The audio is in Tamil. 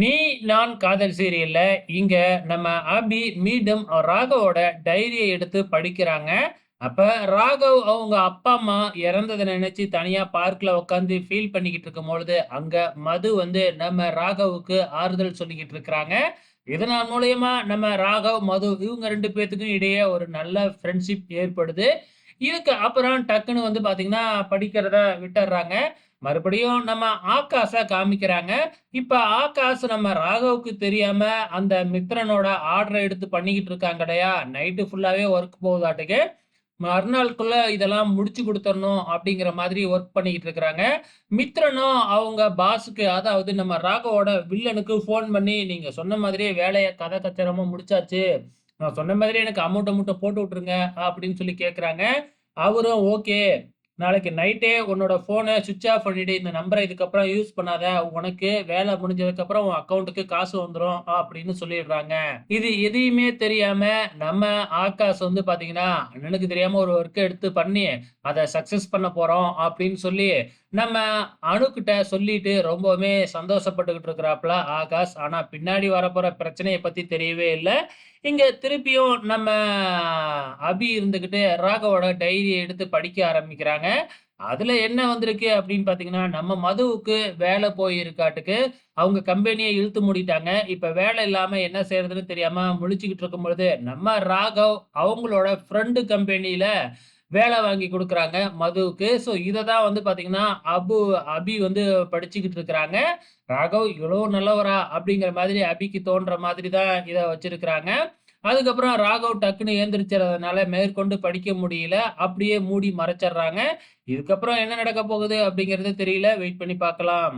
நீ நான் காதல் சீரியல்ல இங்க நம்ம அபி மீண்டும் ராகவோட டைரியை எடுத்து படிக்கிறாங்க. அப்ப ராகவ் அவங்க அப்பா, அம்மா இறந்ததை நினைச்சு தனியா பார்க்ல உட்காந்து ஃபீல் பண்ணிக்கிட்டு இருக்கும் பொழுது அங்க மது வந்து நம்ம ராகவுக்கு ஆறுதல் சொல்லிக்கிட்டு இருக்கிறாங்க. இதனால் மூலயமா நம்ம ராகவ், மது இவங்க ரெண்டு பேர்த்துக்கும் இடையே ஒரு நல்ல ஃப்ரெண்ட்ஷிப் ஏற்படுது. இதுக்கு அப்புறம் டக்குன்னு வந்து பாத்தீங்கன்னா படிக்கிறத விட்டுறாங்க மறுபடியும் நம்ம ஆகாஷ காமிக்கிறாங்க. இப்ப ஆகாஷ் நம்ம ராகவுக்கு தெரியாம அந்த மித்ரனோட ஆர்டரை எடுத்து பண்ணிக்கிட்டு இருக்காங்க கிடையா நைட்டு ஃபுல்லாவே ஒர்க் போகுதாட்டுக்கு. மறுநாளுக்குள்ள இதெல்லாம் முடிச்சு கொடுத்துடணும் அப்படிங்கிற மாதிரி ஒர்க் பண்ணிக்கிட்டு இருக்கிறாங்க. மித்ரனும் அவங்க பாஸுக்கு அதாவது நம்ம ராகவோட வில்லனுக்கு ஃபோன் பண்ணி, "நீங்க சொன்ன மாதிரியே வேலையை கதை கச்சரமா முடிச்சாச்சு. நான் சொன்ன மாதிரியே எனக்கு அமௌண்ட் அமௌண்ட்டை போட்டு விட்டுருங்க" அப்படின்னு சொல்லி கேட்குறாங்க அவரும் ஓகே. நாளைக்கு நைட்டே உன்னோட ஃபோனை சுவிச் ஆஃப் பண்ணிட்டு இந்த நம்பரை இதுக்கப்புறம் யூஸ் பண்ணாத. உனக்கு வேலை முடிஞ்சதுக்கப்புறம் உன் அக்கௌண்ட்டுக்கு காசு வந்துடும் அப்படின்னு சொல்லிடுறாங்க. இது எதையுமே தெரியாம நம்ம ஆகாஷ் வந்து பார்த்தீங்கன்னா, அண்ணனுக்கு தெரியாம ஒரு ஒர்க்க எடுத்து பண்ணி, அதை சக்சஸ் பண்ண போறோம் அப்படின்னு சொல்லி, நம்ம அணுக்கிட்ட சொல்லிட்டு ரொம்பவுமே சந்தோஷப்பட்டுக்கிட்டு இருக்கிறாப்ல ஆகாஷ். ஆனா பின்னாடி வரப்போற பிரச்சனையை பத்தி தெரியவே இல்லை இங்க திருப்பியும் நம்ம அபி இருந்துகிட்டு ராகவோட டைரியை எடுத்து படிக்க ஆரம்பிக்கிறாங்க. அதுல என்ன வந்திருக்கு அப்படின்னு பார்த்தீங்கன்னா, நம்ம மதுவுக்கு வேலை போயிருக்காட்டுக்கு. அவங்க கம்பெனியை இழுத்து மூடிட்டாங்க. இப்ப வேலை இல்லாம என்ன செய்யறதுன்னு தெரியாம முழிச்சுக்கிட்டு இருக்கும்பொழுது, நம்ம ராகவ் அவங்களோட ஃப்ரெண்டு கம்பெனியில் வேலை வாங்கி கொடுக்குறாங்க மதுவுக்கு. ஸோ இதை தான் வந்து பார்த்தீங்கன்னா, அபு அபி வந்து படிச்சுக்கிட்டு இருக்கிறாங்க. ராகவ் இவ்வளோ நல்லவரா? அப்படிங்கிற மாதிரி அபிக்கு தோன்ற மாதிரி தான் இதை வச்சிருக்கிறாங்க. அதுக்கப்புறம் ராகவ் டக்குன்னு எந்திரிச்சறதுனால மேற்கொண்டு படிக்க முடியல. அப்படியே மூடி மறைச்சிடுறாங்க இதுக்கப்புறம் என்ன நடக்க போகுது அப்படிங்கிறது தெரியல. வெயிட் பண்ணி பார்க்கலாம்.